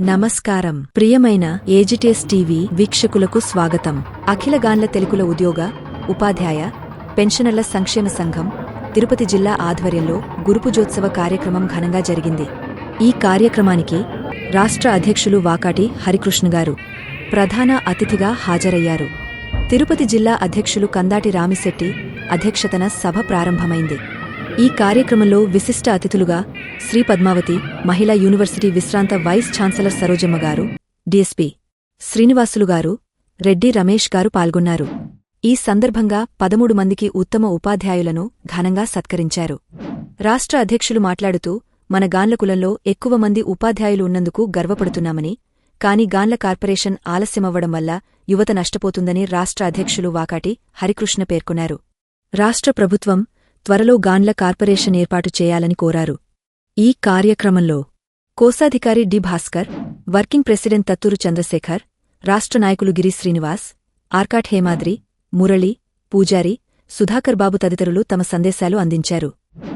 నమస్కారం. ప్రియమైన ఏజిటేస్ టీవీ వీక్షకులకు స్వాగతం. అఖిల గాన్ల తెలుగుల ఉద్యోగ ఉపాధ్యాయ పెన్షనర్ల సంక్షేమ సంఘం తిరుపతి జిల్లా ఆధ్వర్యంలో గురుపుజోత్సవ కార్యక్రమం ఘనంగా జరిగింది. ఈ కార్యక్రమానికి రాష్ట్ర అధ్యక్షులు వాకాటి హరికృష్ణ గారు ప్రధాన అతిథిగా హాజరయ్యారు. తిరుపతి జిల్లా అధ్యక్షులు కందాటి రామిశెట్టి అధ్యక్షతన సభ ప్రారంభమైంది. ఈ కార్యక్రమంలో విశిష్ట అతిథులుగా శ్రీ పద్మావతి మహిళా యూనివర్సిటీ విశ్రాంత వైస్ ఛాన్సలర్ సరోజమ్మ గారు డిఎస్పి శ్రీనివాసులు గారు రెడ్డి రమేష్ గారు పాల్గొన్నారు. ఈ సందర్భంగా పదమూడు మందికి ఉత్తమ ఉపాధ్యాయులను ఘనంగా సత్కరించారు. రాష్ట్ర అధ్యక్షులు మాట్లాడుతూ మన గాన్ల కులంలో ఎక్కువ మంది ఉపాధ్యాయులు ఉన్నందుకు గర్వపడుతున్నామని కాని గాన్ల కార్పొరేషన్ ఆలస్యమవ్వడం వల్ల యువత నష్టపోతుందని రాష్ట్ర అధ్యక్షులు వాకాటి హరికృష్ణ పేర్కొన్నారు. రాష్ట్ర ప్రభుత్వం త్వరలో గాన్ల కార్పొరేషన్ ఏర్పాటు చేయాలని కోరారు. ఈ కార్యక్రమంలో కోశాధికారి D. Bhaskar working president Thatturu Chandrasekhar రాష్ట్ర నాయకులు గిరి శ్రీనివాస్ ఆర్కాట్ హేమాద్రి మురళి పూజారి సుధాకర్ బాబు తదితరులు తమ సందేశాలు అందించారు.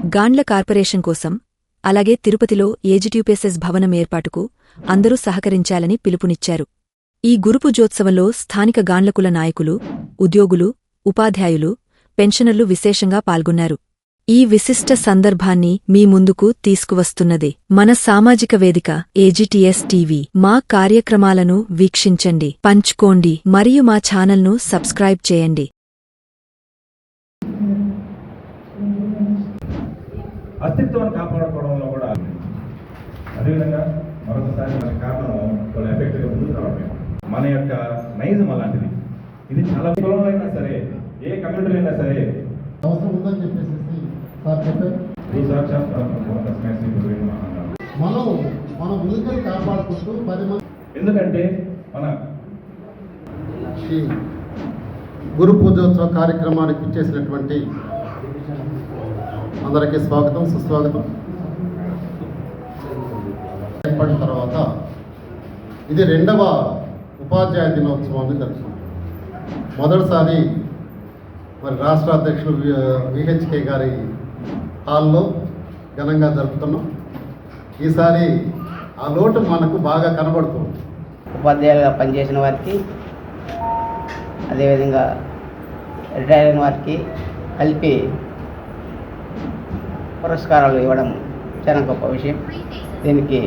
గాండ్ల కార్పొరేషన్ కోసం అలాగే తిరుపతిలో ఏజిట్యూపీఎస్ఎస్ భవనం ఏర్పాటుకు అందరూ సహకరించాలని పిలుపునిచ్చారు. ఈ గురుపుజోత్సవంలో స్థానిక గాండ్లకుల నాయకులు ఉద్యోగులు ఉపాధ్యాయులు పెన్షనర్లు విశేషంగా పాల్గొన్నారు. ఈ విశిష్ట సందర్భాన్ని మీ ముందుకు తీసుకువస్తున్నది మన సామాజిక వేదిక ఏజిటిఎస్ టీవీ మా కార్యక్రమాలను వీక్షించండి పంచుకోండి మరియు మా ఛానల్ను సబ్స్క్రైబ్ చేయండి. అస్తిత్వాన్ని కాపాడుకోవడంలో కూడా అదేవిధంగా మరొకసారి మన కారణం కొన్ని ఎఫెక్ట్గా ముందుకు రావడం మన యొక్క నైజం అలాంటిది. ఇది చాలా కులంలో అయినా సరే ఏ కమ్యూనిటీలో అయినా సరే. అవసరం ఉందని చెప్పేసి సార్ చెప్పారు. మనం మన ఉనికిని కాపాడుకుంటూ పది మంది ఎందుకంటే మన గురు పూజోత్సవ కార్యక్రమానికి ఇచ్చేసినటువంటి అందరికీ స్వాగతం సుస్వాగతం. ఏర్పడిన తర్వాత ఇది రెండవ ఉపాధ్యాయ దినోత్సవాన్ని జరుపుకుంటాం. మొదటిసారి మరి రాష్ట్ర అధ్యక్షులు విహెచ్కే గారి హాల్లో ఘనంగా జరుపుతున్నాం. ఈసారి ఆ లోటు మనకు బాగా కనబడుతుంది. ఉపాధ్యాయులుగా పనిచేసిన వారికి అదేవిధంగా రిటైర్ అయిన వారికి కలిపి పురస్కారాలు ఇవ్వడం చాలా గొప్ప విషయం. దీనికి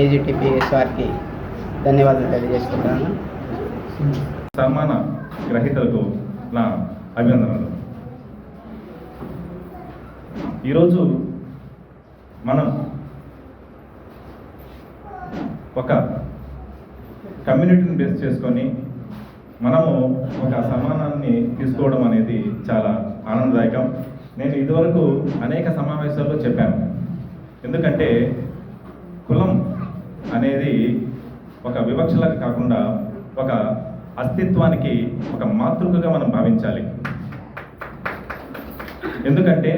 ఏజీటీపీఎస్ వారికి ధన్యవాదాలు తెలియజేసుకుంటున్నాను. సన్మాన గ్రహీతలకు నా అభినందనలు. ఈరోజు మనం ఒక కమ్యూనిటీని బేస్ చేసుకొని మనము ఒక సమానాన్ని తీసుకోవడం అనేది చాలా ఆనందదాయకం. నేను ఇదివరకు అనేక సమావేశాల్లో చెప్పాను. ఎందుకంటే కులం అనేది ఒక వివక్షలకు కాకుండా ఒక అస్తిత్వానికి ఒక మాతృకగా మనం భావించాలి. ఎందుకంటే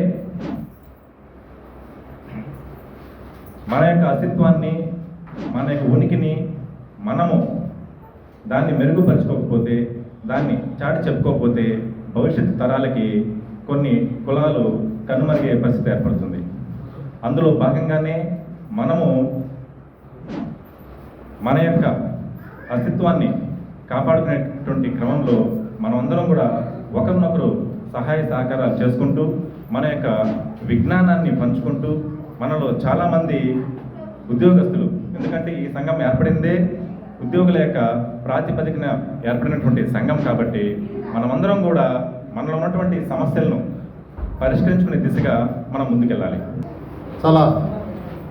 మన యొక్క అస్తిత్వాన్ని మన యొక్క ఉనికిని మనము దాన్ని మెరుగుపరుచుకోకపోతే దాన్ని చాటి చెప్పుకోకపోతే భవిష్యత్తు తరాలకి కొన్ని కులాలు కనుమరిగే పరిస్థితి ఏర్పడుతుంది. అందులో భాగంగానే మనము మన యొక్క అస్తిత్వాన్ని కాపాడుకునేటువంటి క్రమంలో మనమందరం కూడా ఒకరినొకరు సహాయ సహకారాలు చేసుకుంటూ మన యొక్క విజ్ఞానాన్ని పంచుకుంటూ మనలో చాలామంది ఉద్యోగస్తులు ఎందుకంటే ఈ సంఘం ఏర్పడిందే ఉద్యోగుల యొక్క ప్రాతిపదికన ఏర్పడినటువంటి సంఘం కాబట్టి మనమందరం కూడా మనలో ఉన్నటువంటి సమస్యలను పరిష్కరించుకునే దిశగా మనం ముందుకెళ్ళాలి. చాలా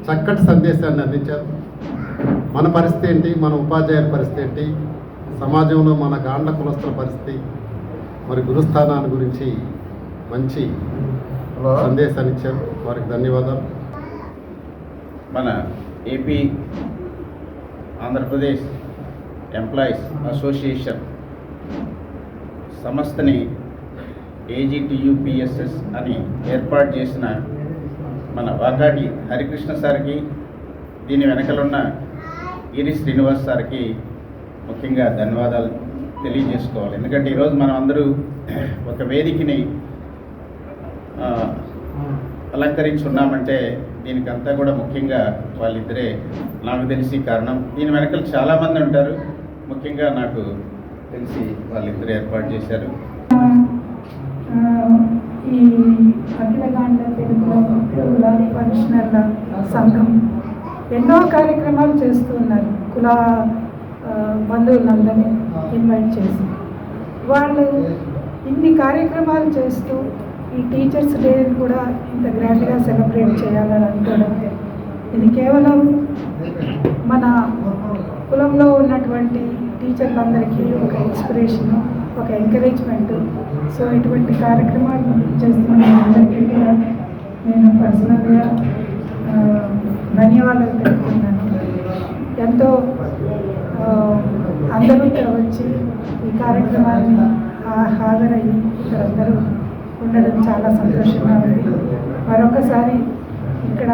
చక్కటి సందేశాన్ని అందించారు. మన పరిస్థితి ఏంటి? మన ఉపాధ్యాయుల పరిస్థితి ఏంటి? సమాజంలో మన గాండ్ల కులస్తుల పరిస్థితి మరి గురుస్థానాన్ని గురించి మంచి సందేశాన్ని ఇచ్చారు. వారికి ధన్యవాదాలు. మన ఏపీ ఆంధ్రప్రదేశ్ ఎంప్లాయీస్ అసోసియేషన్ సంస్థని ఏజీటీయూపిఎస్ఎస్ అని ఏర్పాటు చేసిన మన వాకాటి హరికృష్ణ సార్కి దీని వెనకలున్న గిరి శ్రీనివాస్ సార్కి ముఖ్యంగా ధన్యవాదాలు తెలియజేసుకోవాలి. ఎందుకంటే ఈరోజు మనం అందరూ ఒక వేదికని అలంకరించి ఉన్నామంటే దీనికంతా కూడా ముఖ్యంగా వాళ్ళిద్దరే నాకు తెలిసి కారణం. దీని వెనకాల చాలామంది ఉంటారు. ముఖ్యంగా నాకు తెలిసి వాళ్ళిద్దరు ఏర్పాటు చేశారు. ఈ పెన్షనర్ల సంఘం ఎన్నో కార్యక్రమాలు చేస్తూ ఉన్నారు. బంధువులందరినీ ఇన్వైట్ చేసి. వాళ్ళు ఇన్ని కార్యక్రమాలు చేస్తూ ఈ టీచర్స్ డే కూడా ఇంత గ్రాండ్గా సెలబ్రేట్ చేయాలని అనుకోవడం ఇది కేవలం మన కులంలో ఉన్నటువంటి టీచర్లందరికీ ఒక ఇన్స్పిరేషన్ ఒక ఎంకరేజ్మెంట్ సో ఇటువంటి కార్యక్రమాలు చేస్తున్న అందరికీ కూడా నేను పర్సనల్గా ధన్యవాదాలు తెలుపుతున్నాను. ఎంతో అందరూ ఇక్కడ వచ్చి ఈ కార్యక్రమాన్ని హాజరయ్యి ఇక్కడ అందరూ ఉండడం చాలా సంతోషంగా ఉంది. మరొకసారి ఇక్కడ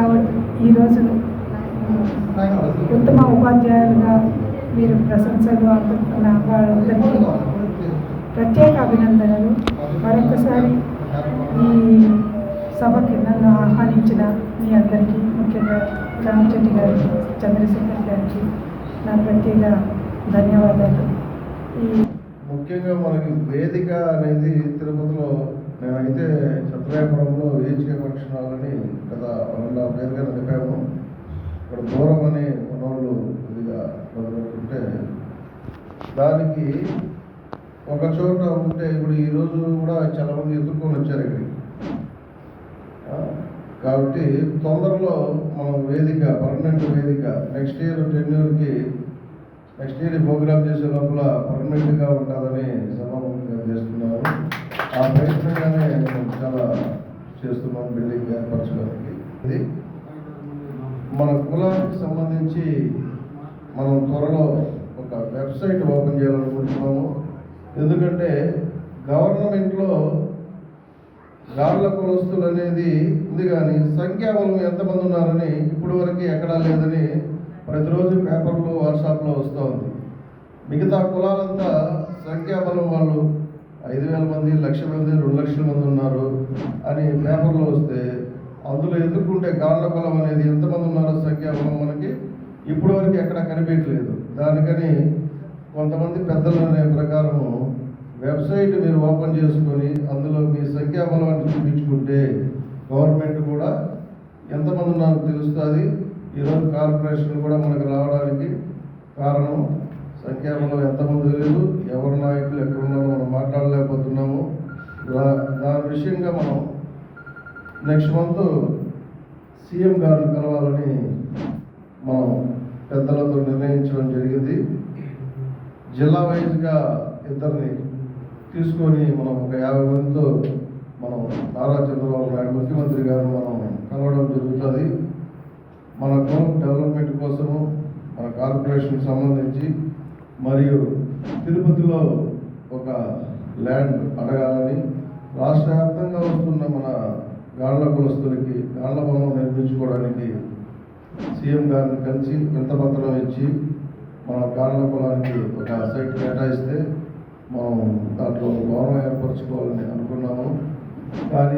ఈరోజు ఉత్తమ ఉపాధ్యాయులుగా మీరు ప్రశంసలు అందుకున్న వాళ్ళందరికీ ప్రత్యేక అభినందనలు. మరొకసారి ఈ సభకి నన్ను ఆహ్వానించిన మీ అందరికీ ముఖ్యంగా రామచెట్టి గారికి చంద్రశేఖర్ గారికి నా ప్రత్యేక ధన్యవాదాలు. ముఖ్యంగా మనకి వేదిక అనేది తిరుపతిలో మేమైతే సత్యనారాయణపురంలో వేదిక ఫంక్షన్ హాల్ గత రెండు పేరుగా నడిపాము. ఇక్కడ దూరం అనే మనోళ్ళు కొద్దిగా మొదలుపెట్టుంటే దానికి ఒక చోట ఉంటే ఇప్పుడు ఈరోజు కూడా చాలా మంది ఎదుర్కొని వచ్చారు ఇక్కడికి. కాబట్టి తొందరలో మనం వేదిక పర్మనెంట్ వేదిక నెక్స్ట్ ఇయర్ టెన్యూర్కి నెక్స్ట్ ఇయర్ ప్రోగ్రామ్ చేసే లోపల పర్మనెంట్గా ఉంటుందని సభాముఖంగా చేస్తున్నాము. ఆ ప్రయత్నంగానే మేము చాలా చేస్తున్నాం బిల్డింగ్ ఏర్పరచడానికి. ఇది మన కులానికి సంబంధించి మనం త్వరలో ఒక వెబ్సైట్ ఓపెన్ చేయాలనుకుంటున్నాము. ఎందుకంటే గవర్నమెంట్లో గాళ్ళ కులస్తులు అనేది ఉంది కానీ సంఖ్యాబలం ఎంతమంది ఉన్నారని ఇప్పటి వరకు ఎక్కడా లేదని ప్రతిరోజు పేపర్లో వాట్సాప్లో వస్తూ ఉంది. మిగతా కులాలంతా సంఖ్యాబలం వాళ్ళు ఐదు వేల మంది లక్ష మంది రెండు లక్షల మంది ఉన్నారు అని పేపర్లో వస్తే అందులో ఎదుర్కొంటే గాండ్ల కులం అనేది ఎంతమంది ఉన్నారో సంఖ్యాబలం మనకి ఇప్పటి వరకు ఎక్కడ కనిపించలేదు. దానికని కొంతమంది పెద్దలు అనే ప్రకారము వెబ్సైట్ మీరు ఓపెన్ చేసుకొని అందులో మీ సంఖ్యాబలాన్ని చూపించుకుంటే గవర్నమెంట్ కూడా ఎంతమంది ఉన్నారో తెలుస్తుంది. ఈరోజు కార్పొరేషన్ కూడా మనకు రావడానికి కారణం సంఖ్యాబలం ఎంతమంది లేదు ఎవరి నాయకులు ఎక్కడ ఉన్నారో మనం మాట్లాడలేకపోతున్నాము. దాని విషయంగా మనం నెక్స్ట్ మంత్ సీఎం గారిని కలవాలని మనం పెద్దలతో నిర్ణయించడం జరిగింది. జిల్లా వైజ్గా ఇద్దరిని తీసుకొని మనం ఒక యాభై మందితో మనం నారా చంద్రబాబు నాయుడు ముఖ్యమంత్రి గారు మనం కలవడం జరుగుతుంది. మన డెవలప్మెంట్ కోసము మన కార్పొరేషన్ సంబంధించి మరియు తిరుపతిలో ఒక ల్యాండ్ అడగాలని రాష్ట్ర వ్యాప్తంగా వస్తున్న మన గాళ్ళ కులస్తులకి గాండ్ల భవనం నిర్మించుకోవడానికి సీఎం గారిని కలిసి వింతపత్రం ఇచ్చి మన గాళ్ళ కులానికి ఒక సైట్ కేటాయిస్తే మనం దాంట్లో భవనం ఏర్పరచుకోవాలని అనుకున్నాము. కానీ